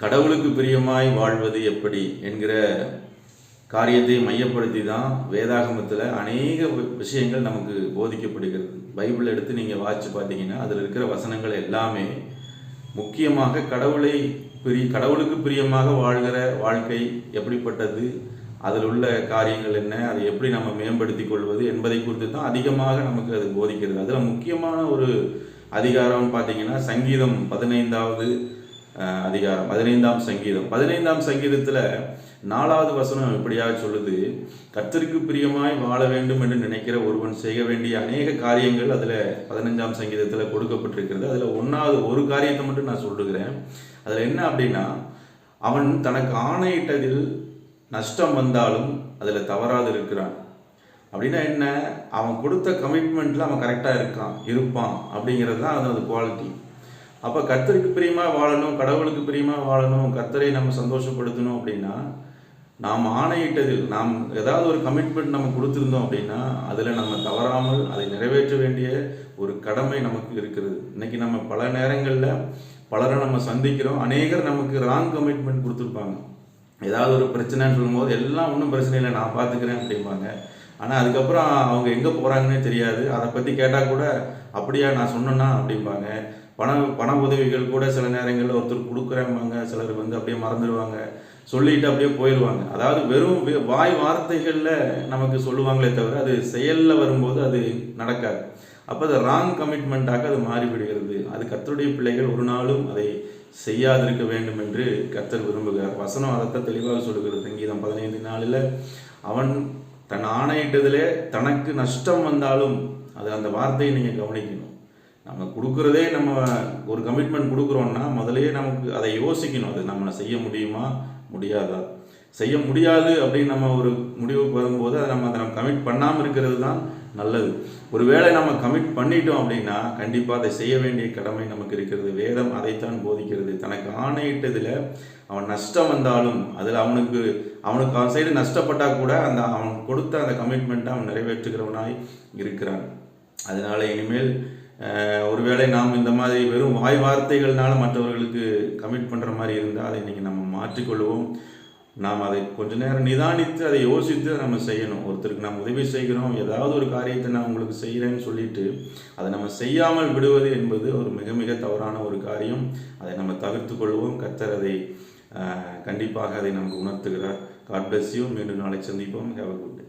கடவுளுக்கு பிரியமாய் வாழ்வது எப்படி என்கிற காரியத்தை மையப்படுத்தி தான் வேதாகமத்தில் அநேக விஷயங்கள் நமக்கு போதிக்கப்படுகிறது. பைபிள் எடுத்து நீங்கள் வாசிச்சு பார்த்தீங்கன்னா அதில் இருக்கிற வசனங்கள் எல்லாமே முக்கியமாக கடவுளை பிரி கடவுளுக்கு பிரியமாக வாழ்கிற வாழ்க்கை எப்படிப்பட்டது அதில் உள்ள காரியங்கள் என்ன அதை எப்படி நம்ம மேம்படுத்தி கொள்வது என்பதை குறித்து தான் அதிகமாக நமக்கு அது போதிக்கிறது. அதில் முக்கியமான ஒரு அதிகாரம்னு பார்த்தீங்கன்னா சங்கீதம் பதினைந்தாவது அதிகாரம். பதினைந்தாம் சங்கீதம். பதினைந்தாம் சங்கீதத்தில் நாலாவது வசனம் இப்படியாக சொல்லுது. கத்திற்கு பிரியமாய் வாழ வேண்டும் என்று நினைக்கிற ஒருவன் செய்ய வேண்டிய அநேக காரியங்கள் அதில் பதினஞ்சாம் சங்கீதத்தில் கொடுக்கப்பட்டிருக்கிறது. அதில் ஒன்றாவது ஒரு காரியத்தை மட்டும் நான் சொல்லுகிறேன். அதில் என்ன அப்படின்னா அவன் தனக்கு ஆணையிட்டதில் நஷ்டம் வந்தாலும் அதில் தவறாது இருக்கிறான். அப்படின்னா என்ன? அவன் கொடுத்த கமிட்மெண்ட்டில் அவன் கரெக்டாக இருக்கான் இருப்பான் அப்படிங்கிறது தான் அதனது குவாலிட்டி அப்போ கர்த்தருக்கு பிரியமாக வாழணும் கடவுளுக்கு பிரியமாக வாழணும் கர்த்தரை நம்ம சந்தோஷப்படுத்தணும் அப்படின்னா நாம் ஆணையிட்டதில் நாம் ஏதாவது ஒரு கமிட்மெண்ட் நம்ம கொடுத்துருந்தோம் அப்படின்னா அதில் நம்ம தவறாமல் அதை நிறைவேற்ற வேண்டிய ஒரு கடமை நமக்கு இருக்கிறது. இன்றைக்கி நம்ம பல நேரங்களில் பலரை நம்ம சந்திக்கிறோம். அநேகர் நமக்கு ராங் கமிட்மெண்ட் கொடுத்துருப்பாங்க. ஏதாவது ஒரு பிரச்சனைன்னு சொல்லும்போது எல்லாம் ஒன்றும் பிரச்சனை இல்லை நான் பார்த்துக்கிறேன் அப்படிம்பாங்க. ஆனால் அதுக்கப்புறம் அவங்க எங்கே போகிறாங்கன்னே தெரியாது. அதை பற்றி கேட்டால் கூட அப்படியா நான் சொன்னேன்னா அப்படிம்பாங்க. பண பண உதவிகள் கூட சில நேரங்களில் ஒருத்தர் கொடுக்குறேம்பாங்க சிலர் வந்து அப்படியே மறந்துடுவாங்க சொல்லிட்டு அப்படியே போயிடுவாங்க அதாவது வெறும் வாய் வார்த்தைகளில் நமக்கு சொல்லுவாங்களே தவிர அது செயலில் வரும்போது அது நடக்காது. அப்போ அது ராங் கமிட்மெண்ட்டாக அது மாறிவிடுகிறது. அது கத்தருடைய பிள்ளைகள் ஒரு நாளும் அதை செய்யாதிருக்க வேண்டும் என்று கர்த்தர் விரும்புகிறார். வசனம் அதைத்தான் தெளிவாக சொல்லுகிறது. சங்கீதம் பதினைந்து நாளில் அவன் தன் ஆணையிட்டதிலே தனக்கு நஷ்டம் வந்தாலும் அது அந்த வார்த்தையை நீங்கள் கவனிக்கணும். நம்ம கொடுக்குறதே நம்ம ஒரு கமிட்மெண்ட் கொடுக்குறோம்னா முதலே நமக்கு அதை யோசிக்கணும். அது நம்ம செய்ய முடியுமா? முடியாதா? செய்ய முடியாது அப்படின்னு நம்ம ஒரு முடிவுக்கு வரும்போது அதை நம்ம அதை நம்ம கமிட் பண்ணாமல் இருக்கிறது தான் நல்லது. ஒருவேளை நம்ம கமிட் பண்ணிட்டோம் அப்படின்னா கண்டிப்பாக அதை செய்ய வேண்டிய கடமை நமக்கு இருக்கிறது. வேதம் அதைத்தான் போதிக்கிறது. தனக்கு ஆணையிட்டதில் அவன் நஷ்டம் வந்தாலும் அதில் அவனுக்கு அவனுக்கு அவன் சைடு நஷ்டப்பட்டால் கூட அந்த அவன் கொடுத்த அந்த கமிட்மெண்ட்டை அவன் நிறைவேற்றுகிறவனாய் இருக்கிறான். அதனால இனிமேல் ஒருவேளை நாம் இந்த மாதிரி வெறும் வாய் வார்த்தைகள்னால மற்றவர்களுக்கு கமிட் பண்ணுற மாதிரி இருந்தால் அதை இன்னைக்கு நம்ம மாற்றிக்கொள்வோம். நாம் அதை கொஞ்ச நேரம் நிதானித்து அதை யோசித்து நம்ம செய்யணும். ஒருத்தருக்கு நாம் உதவி செய்கிறோம். ஏதாவது ஒரு காரியத்தை நான் உங்களுக்கு செய்கிறேன்னு சொல்லிட்டு அதை நம்ம செய்யாமல் விடுவது என்பது ஒரு மிக மிக தவறான ஒரு காரியம். அதை நம்ம தவிர்த்து கொள்வோம். கத்தர் அதை கண்டிப்பாக அதை நமக்கு உணர்த்துகிறார். காட் பிளஸ் யூ மீண்டும் நாளை சந்திப்போம். Have a good